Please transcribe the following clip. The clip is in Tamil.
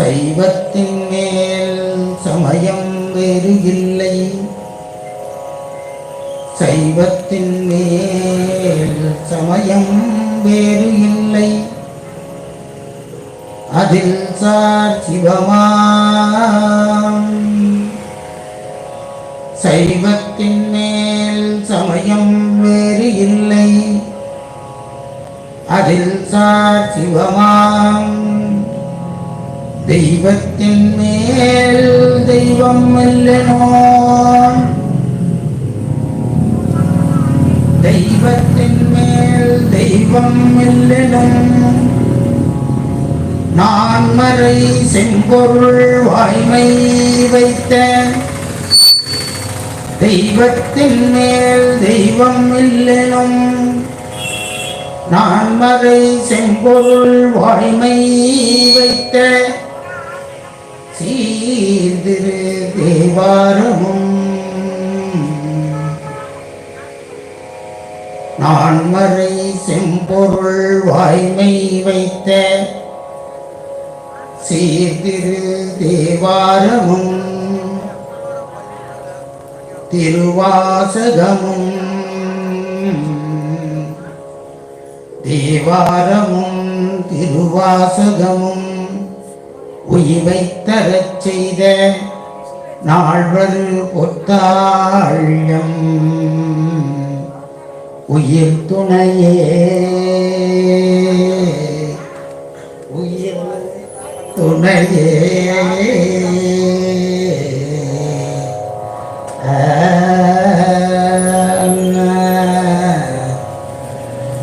சைவத்தின் மேல் சமயம் வேறு இல்லை சைவத்தின் மேல் சமயம் வேறு இல்லை அதில் சார் சிவமாம். சைவத்தின் மேல் சமயம் வேறு இல்லை அதில் சார் சிவமாம். தெய்வத்தின் மேல் தெய்வம் இல்லனோ தெய்வத்தின் மேல் தெய்வம் இல்லனும் நான் மறை செம்பொருள் வாய்மை வைத்த தெய்வத்தின் மேல் தெய்வம் இல்லனும் நான் மறை செம்பொருள் வாய்மை வைத்த சீர்திரு தேவாரமும். நான் மறை செம்பொருள் வாய்மை வைத்த சீர்திரு தேவாரமும். திருவாசகமும். தேவாரமும் திருவாசகமும். உயிரைத் தரச் செய்த நால்வர் ஒத்தாழ்யம். உயிர் துணையே. உயிர் துணையே.